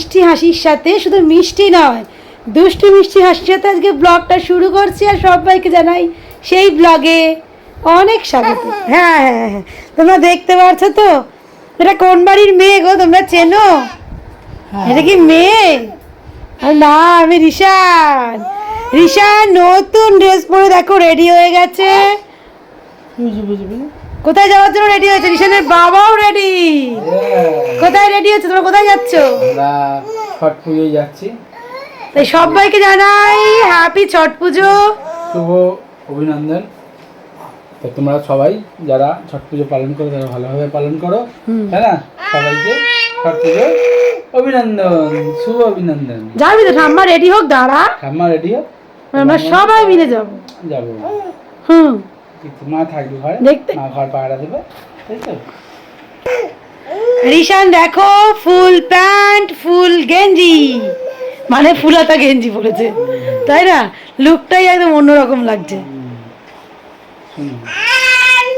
মিষ্টি হাসির সাথে শুধু মিষ্টি নয় দুষ্টু মিষ্টি হাসির সাথে আজকে ব্লগটা শুরু করছি আর সবাইকে জানাই সেই ব্লগে অনেক স্বাগত। হ্যাঁ হ্যাঁ। হ্যাঁ তোমরা দেখতে পাচ্ছ তো? এটা কোন বাড়ির মেয়ে গো তোমরা চেনো? এটা কি মেয়ে? না আমি রিশান। রিশান নতুন ড্রেস পরে দেখো রেডি হয়ে গেছে। বুঝি বুঝবি না কোথায় যাওয়ার জন্য রেডি হয়েছে? রিশানের বাবাও রেডি কোথায় রেডি হচ্ছে? তোমরা কোথায় যাচ্ছ? আমরা ছট পুজোয় যাচ্ছি। তাই সবাইকে জানাই হ্যাপি ছট পুজো। শুভ অভিনন্দন। তো তোমরা সবাই যারা ছট পুজো পালন করো তারা ভালোভাবে পালন করো। তাই না? সবাইকে ছট পুজো অভিনন্দন শুভ অভিনন্দন। যাবি তো ঠাম্মা রেডি হোক দাঁড়া। ঠাম্মা রেডি হোক। আমরা সবাই মিলে যাব। যাব। হুম। মা থাকবে ঘরে? দেখতে- মা ঘর পাহারা দেবে? তাই তো। রিশান দেখো ফুল প্যান্ট ফুল গেঞ্জি। মানে ফুলাতা গেঞ্জি পরেছে। তাই না? লুকটাই একদম অন্যরকম লাগছে। হ্যাঁ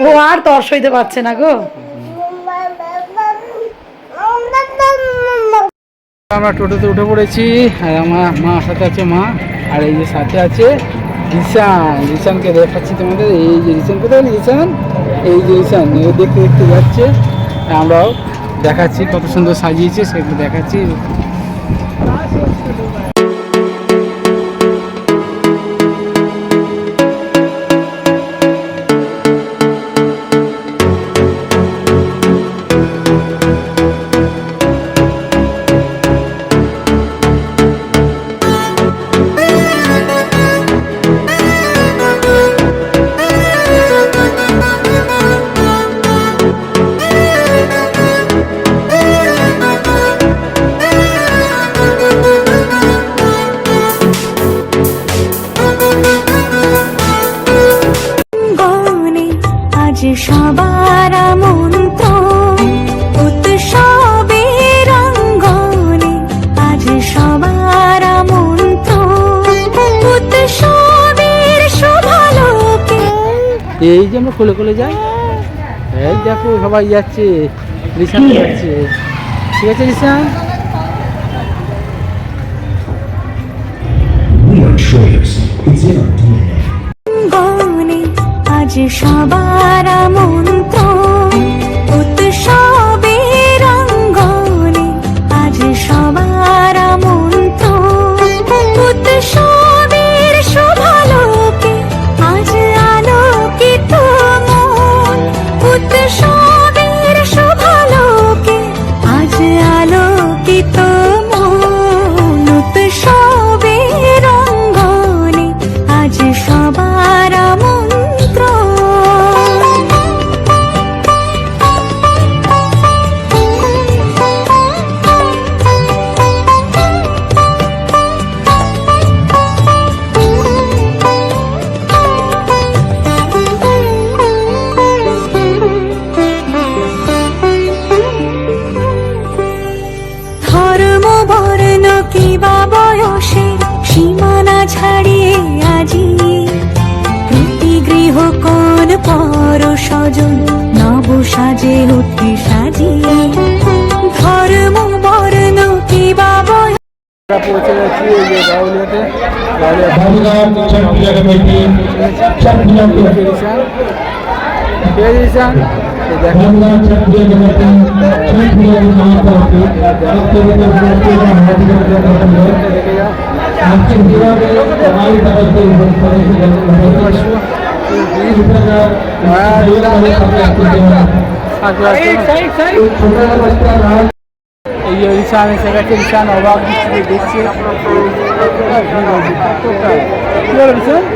ও আর তর সইতে পারছে না গো। আমরা টোটোতে উঠে পড়েছি আর আমার মা সাথে আছে মা আর এই যে সাথে আছে রিসান রিসানকে দেখাচ্ছি তোমাদের, এই যে রিসান কোথায় রিসান এই যে রিসান ও দেখতে দেখতে যাচ্ছে। আমরাও দেখাচ্ছি কত সুন্দর সাজিয়েছে, সেগুলো দেখাচ্ছি। সবার মন্ত্র উৎসবের অঙ্গনে আজ সবার মন্ত্র উৎসবের শোভালোকে এই যে আমরা কোলে কোলে যাই। এই দেখো সবাই যাচ্ছে রিসান যাচ্ছে। ঠিক আছে রিসান We are choice. It's in our DNA. সবার মন্ত্র পৌঁছে যাচ্ছি এই যে গাউলিয়াতে গাউলিয়া धन्यवाद छठ पूजा कमेटी छठ पूजा कमेटी রিসান ঠিক আছে রিসান এই দেখো धन्यवाद छठ पूजा कमेटी छठ पूजा के महापर्व की भक्तों के दर्शन के लिए हार्दिक अभिनंदन है দেখে যাও आपके सेवा में हमारी तरफ से इस तरह से धन्यवाद इस प्रकार सहयोग करें अपने आपके सेवा আস্তে আস্তে एक छोटा सा बच्चा रहा এই যে রিসান এসে গেছে রিসান অবাক দৃষ্টিতে দেখছে কতটা কি হলো রিসান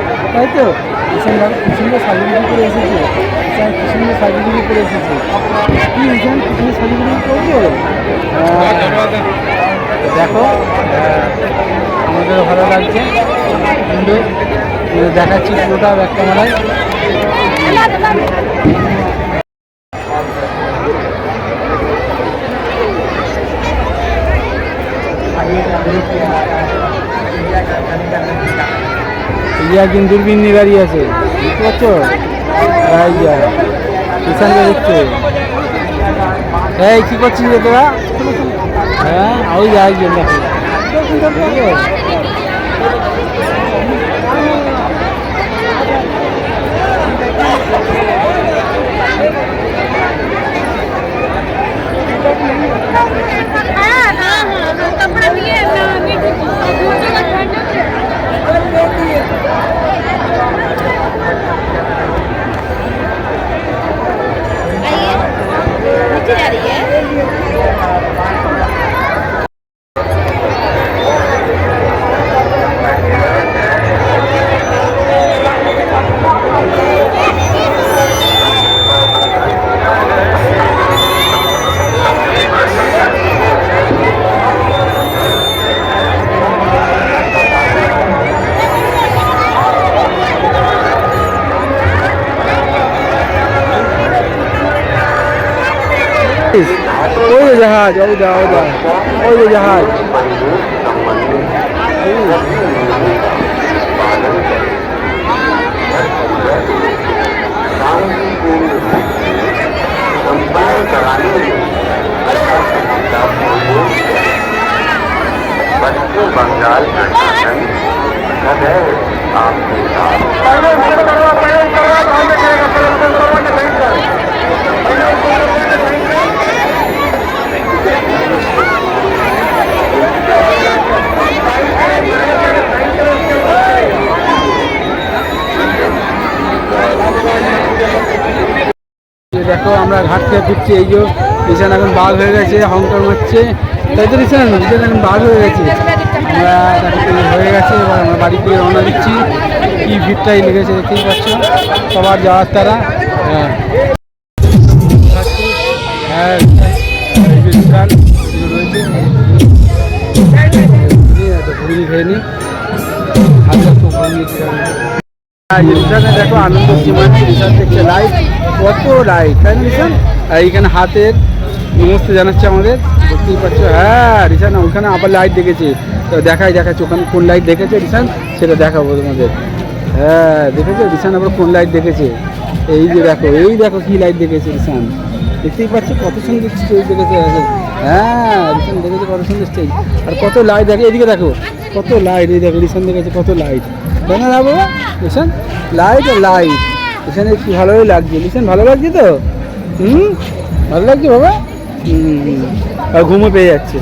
তাই তো রিসান দেখো কি সুন্দর সাজুগুজি করে এসেছে রিসান কি সুন্দর সাজুগুজি করে এসেছে কি রিসান কি সুন্দর সাজুগুজি করবো দেখো আহ, আমাদেরও ভালো লাগছে সুন্দর এবার দেখাচ্ছি পুরোটা ব্যাক ক্যামেরায় এই কিন্তু একজন দূরবীন নিয়ে দাঁড়িয়ে আছে। বুঝতে পারছ এই যা কিষানকে দেখছ এই, কি করছিস রে তোরা? হ্যাঁ ওই যাই দেখো। ওই যে জাহাজ ওই দা ওই দা ওই যে জাহাজ पश्चिम बंगाल प्रशासन सदैव आपके साथ দেখো, আমরা ঘাট থেকে ফিরছি, এই যে রিসান এখন বাঘ হয়ে গেছে, হংকং হচ্ছে। তাই তো রিসান রিসান এখন বাঘ হয়ে গেছে। আমরা হয়ে গেছে, এবার আমরা বাড়ি থেকে রওনা দিচ্ছি। কি ভিড়টাই লেগেছে দেখতেই পাচ্ছ? সবার যাওয়ার তারা। হ্যাঁ। হ্যাঁ। রিসানে দেখো আনন্দ সীমান্ত রিসান দেখছে লাইট কত লাইট তাই রিসান আর এইখানে হাতের নমস্তে জানাচ্ছে আমাদের, দেখতেই পাচ্ছ হ্যাঁ রিসান ওখানে আবার লাইট দেখেছে। তো দেখাই, দেখাচ্ছে, ওখানে কোন লাইট দেখেছে রিসান সেটা দেখাবো তোমাদের। হ্যাঁ দেখেছ? রিসান আবার কোন লাইট দেখেছে? এই যে দেখো, এই দেখো কি লাইট দেখেছে রিসান দেখতেই পাচ্ছ কত সুন্দর স্টেজ দেখেছে হ্যাঁ রিসান দেখেছে কত সুন্দর স্টেজ আর কত লাইট দেখে, এদিকে দেখো, কত লাইট এই দেখো রিসান দেখেছে কত লাইট তাই না বাবা? বুঝছেন লাইট আর লাইট এখানে কি ভালোই লাগছে? বুঝছেন ভালো লাগছে তো? হুম? ভালো লাগছে বাবা? হুম হুম। আর ঘুমও পেয়ে যাচ্ছে।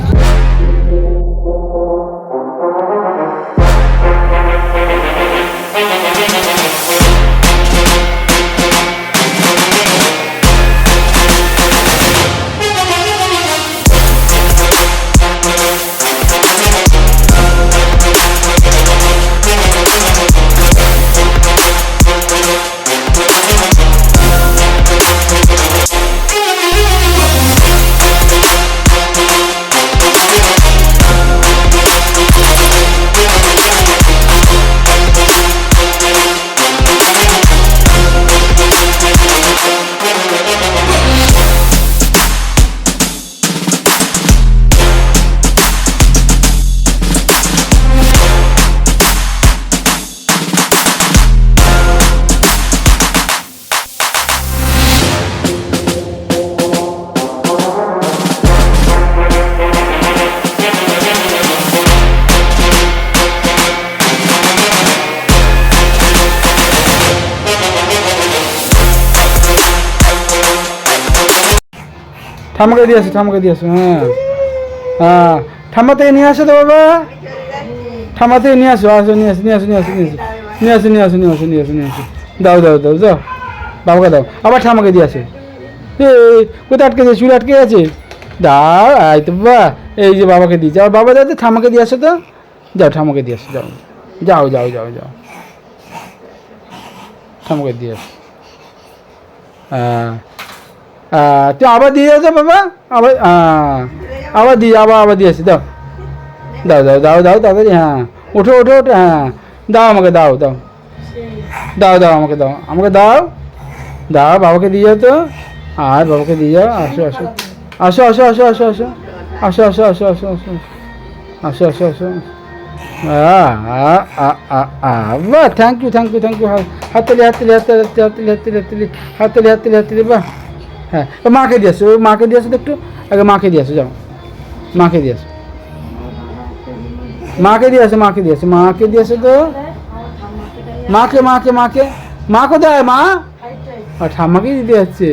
ঠাম্মাকে দিয়ে আসো, ঠাম্মাকে দিয়ে আসো হ্যাঁ। হ্যাঁ। ঠাম্মা থেকে নিয়ে আসো তো বাবা। থেকে নিয়ে আসো আসো, নিয়ে আসো নিয়ে আসো নিয়ে আসো নিয়ে আসো। নিয়ে আসো নিয়ে আসো নিয়ে আসো নিয়ে আসো দাও দাও দাও দাও। বাবাকে দাও। আবার ঠাম্মাকে দিয়ে আসো। এ কোথায় আটকে আছে? চুল আটকে আছে? দাও, আয় তো বাবা। এই যে বাবাকে দিয়ে যাও বাবা, দাও তো ঠাম্মাকে দিয়ে আসো তো। যাও, ঠাম্মাকে দিয়ে আসো, যাও। যাও যাও যাও যাও। ঠাম্মাকে দিয়ে আসো। হ্যাঁ। তুই আবার দিয়ে যাও বাবা। আবার আবার দিয়ে, আবার আবার দিয়ে দাও। দাও দাও দাও দাও, তাড়াতাড়ি হ্যাঁ। ওঠো ওঠো ওঠো হ্যাঁ। দাও আমাকে, দাও দাও। দাও দাও, আমাকে দাও আমাকে দাও। দাও, বাবাকে দিয়ে তো। আর বাবাকে দিয়ে যাও আসো আসো। আসো আসো আসো আসো আসো। আসো আসো আসো আসো আসো। আসো আসো আসো। বাহ thank you thank you thank you হাততালি হাততালি হাততালি হাততালি হাততালি হাততালি হাততালি হাততালি, বাহ। হ্যাঁ মাকে দিয়ে আসো, ওই মাকে দিয়ে আসো তো একটু, আগে মাকে দিয়ে আসো, যাও। মাকে দিয়ে আসো। মাকে দিয়ে আসো, মাকে দিয়ে আসো, মাকে দিয়ে আসো তো। মাকে মাকে মাকে মা কোথায় মা? আর ঠাম্মাকেই দিতে যাচ্ছে